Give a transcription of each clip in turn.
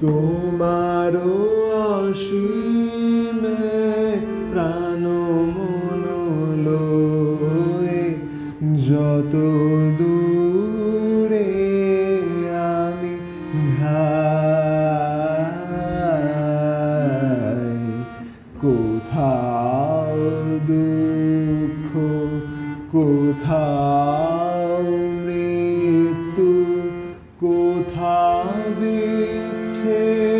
তোমারও অসীমে প্রাণ মন যত দূরে আমি ভাই কোথাও দুঃখ কোথাও মৃত্যু কোথাও take.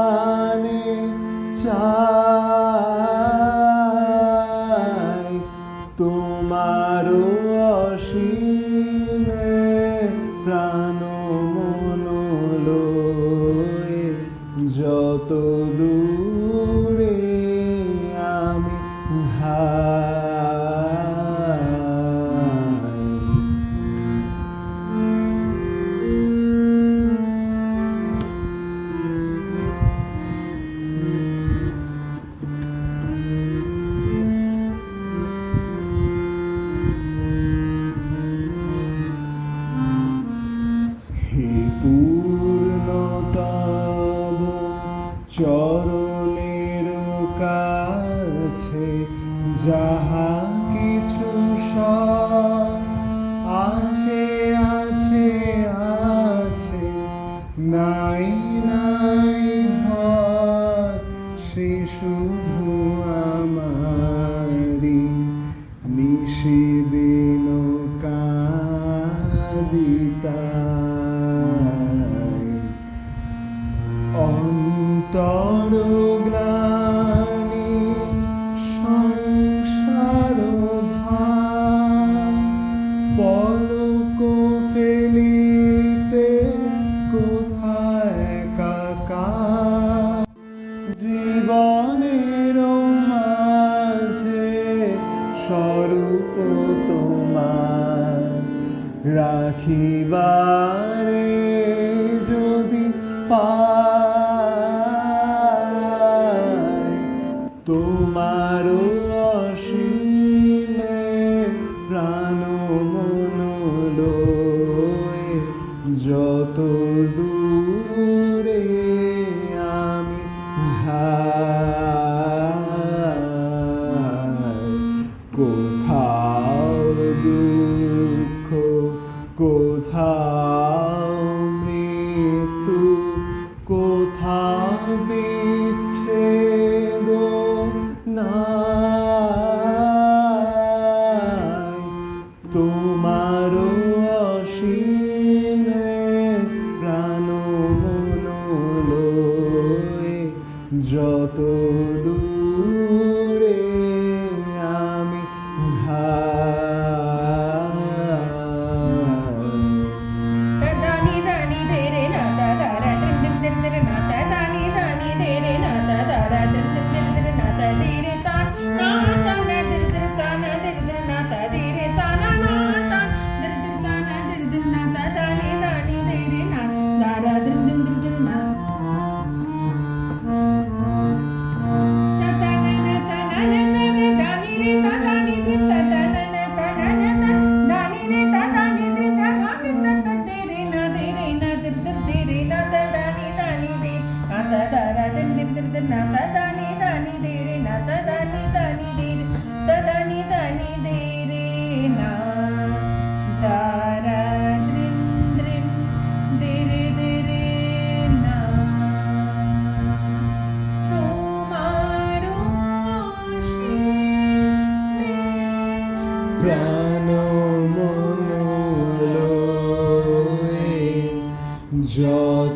যত দূর আছে আছে আছে। নাই নাই ভয় সে শুধু আমারি নিশে দিন কাদিতা অন্ত স্বরূপ তোমার রাখিবারে যদি পা No. than now.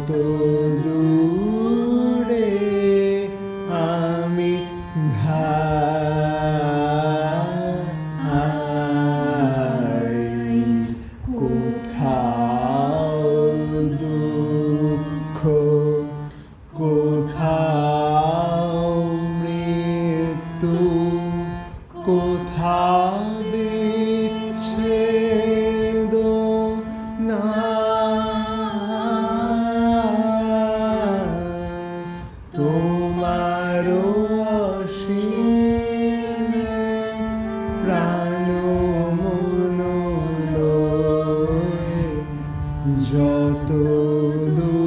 todo যত দূর